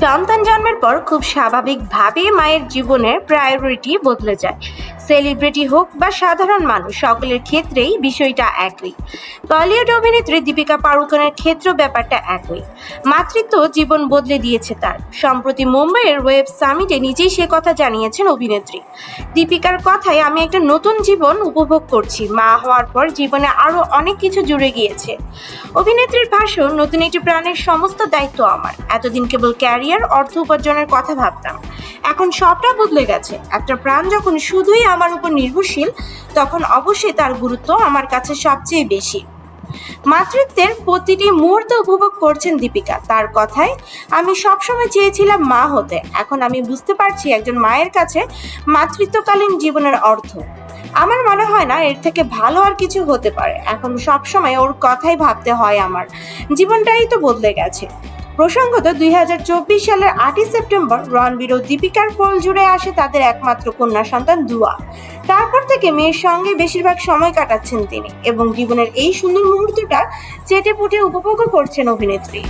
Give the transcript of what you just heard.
সন্তান জন্মের পর খুব স্বাভাবিকভাবে মায়ের জীবনের প্রায়োরিটি বদলে যায়। সেলিব্রিটি হোক বা সাধারণ মানুষ, সকলের ক্ষেত্রেই বিষয়টা একই। বলিউড অভিনেত্রী দীপিকা পাড়ুকোনের ক্ষেত্রেও ব্যাপারটা একই। মাতৃত্ব জীবন বদলে দিয়েছে তার। সম্প্রতি মুম্বাইয়ের ওয়েব সামিটে নিজেই সে কথা জানিয়েছেন অভিনেত্রী। দীপিকার কথায়, আমি একটা নতুন জীবন উপভোগ করছি। মা হওয়ার পর জীবনে আরও অনেক কিছু জুড়ে গিয়েছে। অভিনেত্রীর ভাষণ, নতুন একটি প্রাণের সমস্ত দায়িত্ব আমার। এতদিন কেবল ক্যারিয়ার অর্থ উপার্জনের কথা ভাবতাম। এখন সবটা বদলে গেছে। একটা প্রাণ যখন শুধুই আমার উপর নির্ভরশীল, তখন অবশ্যই তার গুরুত্ব আমার কাছে সবচেয়ে বেশি। মাতৃত্বের প্রতিটি মুহূর্ত উপভোগ করছেন দীপিকা। তার কথায় আমি সবসময় চেয়েছিলাম মা হতে। এখন আমি বুঝতে পারছি একজন মায়ের কাছে মাতৃত্বকালীন জীবনের অর্থ। আমার মনে হয় না এর থেকে ভালো আর কিছু হতে পারে। এখন সবসময় ওর কথাই ভাবতে হয় আমার। জীবনটাই তো বদলে গেছে। প্রসঙ্গত দুই হাজার চব্বিশ সালের আটই সেপ্টেম্বর রণবীর ও দীপিকার পোল জুড়ে আসে তাদের একমাত্র কন্যা সন্তান দুয়া। তারপর থেকে মেয়ের সঙ্গে বেশিরভাগ সময় কাটাচ্ছেন তিনি এবং জীবনের এই সুন্দর মুহূর্তটা চেটে পুটে উপভোগও করছেন অভিনেত্রী।